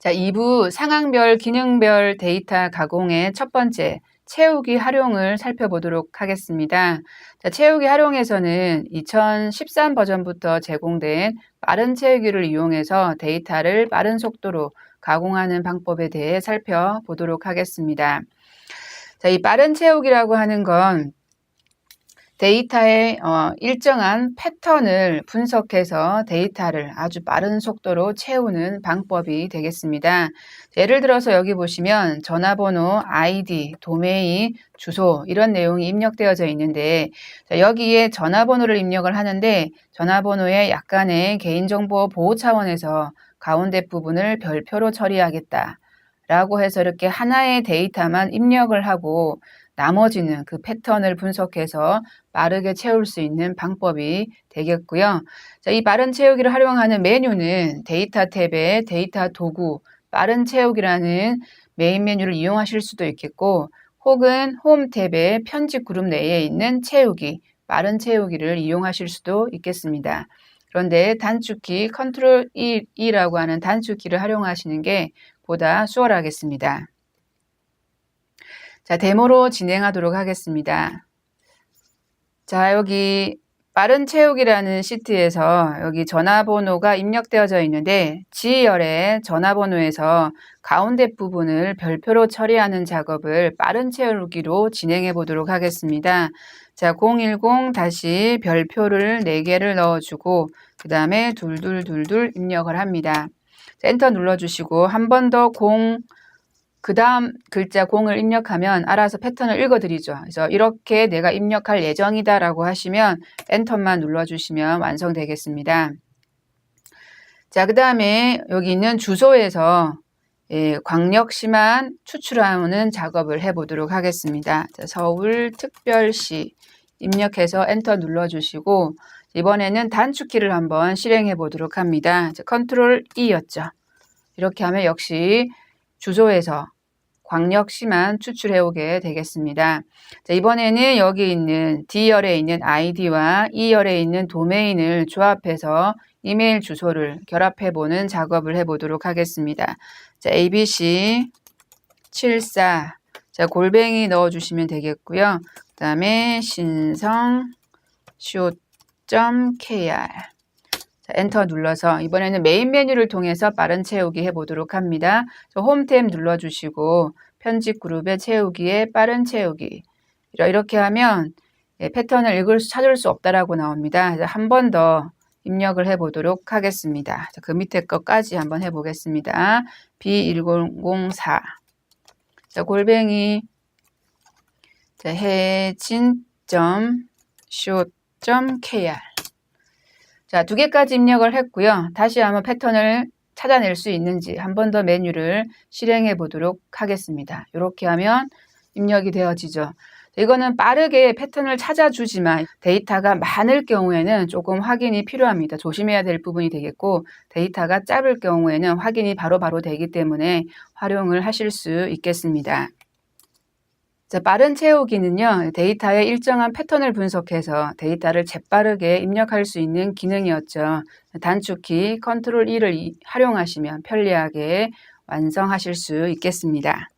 자, 2부 상황별, 기능별 데이터 가공의 첫 번째, 채우기 활용을 살펴보도록 하겠습니다. 자, 채우기 활용에서는 2013 버전부터 제공된 빠른 채우기를 이용해서 데이터를 빠른 속도로 가공하는 방법에 대해 살펴보도록 하겠습니다. 자, 이 빠른 채우기라고 하는 건 데이터의 어, 일정한 패턴을 분석해서 데이터를 아주 빠른 속도로 채우는 방법이 되겠습니다. 예를 들어서 여기 보시면 전화번호, 아이디, 도메인, 주소 이런 내용이 입력되어져 있는데 여기에 전화번호를 입력을 하는데 전화번호에 약간의 개인정보 보호 차원에서 가운데 부분을 별표로 처리하겠다. 라고 해서 이렇게 하나의 데이터만 입력을 하고 나머지는 그 패턴을 분석해서 빠르게 채울 수 있는 방법이 되겠고요. 자, 이 빠른 채우기를 활용하는 메뉴는 데이터 탭의 데이터 도구 빠른 채우기라는 메인 메뉴를 이용하실 수도 있겠고 혹은 홈 탭의 편집 그룹 내에 있는 채우기 빠른 채우기를 이용하실 수도 있겠습니다. 그런데 단축키 컨트롤 E라고 하는 단축키를 활용하시는 게 보다 수월하겠습니다. 자, 데모로 진행하도록 하겠습니다. 자, 여기 빠른 채우기라는 시트에서 여기 전화번호가 입력되어져 있는데 G열의 전화번호에서 가운데 부분을 별표로 처리하는 작업을 빠른 채우기로 진행해 보도록 하겠습니다. 자, 010 다시 별표를 4개를 넣어주고 그 다음에 둘둘둘둘 입력을 합니다. 엔터 눌러주시고 한 번더 0, 그 다음 글자 공을 입력하면 알아서 패턴을 읽어드리죠. 그래서 이렇게 내가 입력할 예정이다 라고 하시면 엔터만 눌러주시면 완성되겠습니다. 자, 그 다음에 여기 있는 주소에서 예, 광역시만 추출하는 작업을 해보도록 하겠습니다. 자, 서울특별시 입력해서 엔터 눌러주시고 이번에는 단축키를 한번 실행해 보도록 합니다. 자, 컨트롤 E였죠. 이렇게 하면 역시 주소에서 광역시만 추출해 오게 되겠습니다. 자, 이번에는 여기 있는 D열에 있는 아이디와 E열에 있는 도메인을 조합해서 이메일 주소를 결합해 보는 작업을 해 보도록 하겠습니다. 자, abc 74 자, 골뱅이 넣어 주시면 되겠고요. 그다음에 신성 co.kr 엔터 눌러서 이번에는 메인 메뉴를 통해서 빠른 채우기 해보도록 합니다. 홈탭 눌러주시고 편집 그룹의 채우기에 빠른 채우기 이렇게 하면 예, 패턴을 읽을 수, 찾을 수 없다라고 나옵니다. 한 번 더 입력을 해보도록 하겠습니다. 그 밑에 것까지 한번 해보겠습니다. B1004 자, 골뱅이 자, 해진 .show.kr 자, 두 개까지 입력을 했고요. 다시 한번 패턴을 찾아낼 수 있는지 한 번 더 메뉴를 실행해 보도록 하겠습니다. 이렇게 하면 입력이 되어지죠. 이거는 빠르게 패턴을 찾아주지만 데이터가 많을 경우에는 조금 확인이 필요합니다. 조심해야 될 부분이 되겠고 데이터가 짧을 경우에는 확인이 바로바로 바로 되기 때문에 활용을 하실 수 있겠습니다. 자, 빠른 채우기는요, 데이터의 일정한 패턴을 분석해서 데이터를 재빠르게 입력할 수 있는 기능이었죠. 단축키 컨트롤 E를 활용하시면 편리하게 완성하실 수 있겠습니다.